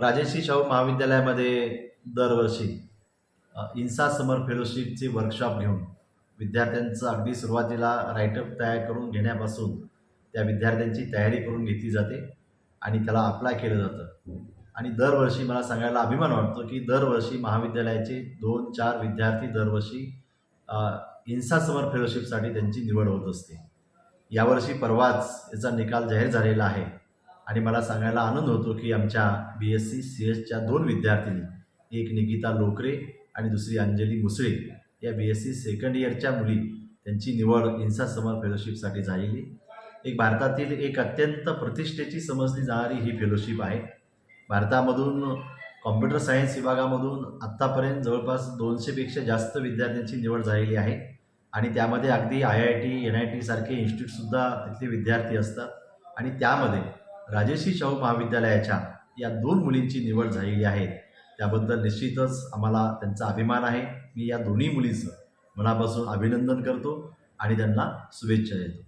राजर्षी शाहू महाविद्यालयामध्ये दरवर्षी इन्सा समर फेलोशिपचे वर्कशॉप घेऊन विद्यार्थ्यांचं अगदी सुरुवातीला रायटअप तयार करून घेण्यापासून त्या विद्यार्थ्यांची तयारी करून घेतली जाते आणि त्याला अप्लाय केलं जातं. आणि दरवर्षी मला सांगायला अभिमान वाटतो की दरवर्षी महाविद्यालयाचे दोन चार विद्यार्थी दरवर्षी इन्सा समर फेलोशिपसाठी त्यांची निवड होत असते. यावर्षी परवाच याचा निकाल जाहीर झालेला आहे. आणि मला सांगायला आनंद होतो की आमच्या बी एस सी सी एसच्या दोन विद्यार्थिनी एक निकिता लोकरे आणि दुसरी अंजली मुसळे या बी एस सी सेकंड इयरच्या मुली त्यांची निवड इन्सा समर फेलोशिपसाठी झालेली. एक भारतातील एक अत्यंत प्रतिष्ठेची समजली जाणारी ही फेलोशिप आहे. भारतामधून कॉम्प्युटर सायन्स विभागामधून आत्तापर्यंत जवळपास दोनशेपेक्षा जास्त विद्यार्थ्यांची निवड झालेली आहे. आणि त्यामध्ये अगदी I I T N I टीसारखे इन्स्टिट्यूटसुद्धा तिथले विद्यार्थी असतात. आणि त्यामध्ये राजर्षी शाहू महाविद्यालयाच्या या दोन मुलींची निवड झालेली आहे. त्याबद्दल निश्चितच आम्हाला त्यांचा अभिमान आहे. मी या दोन्ही मुलीचं मनापासून अभिनंदन करतो आणि त्यांना शुभेच्छा देतो.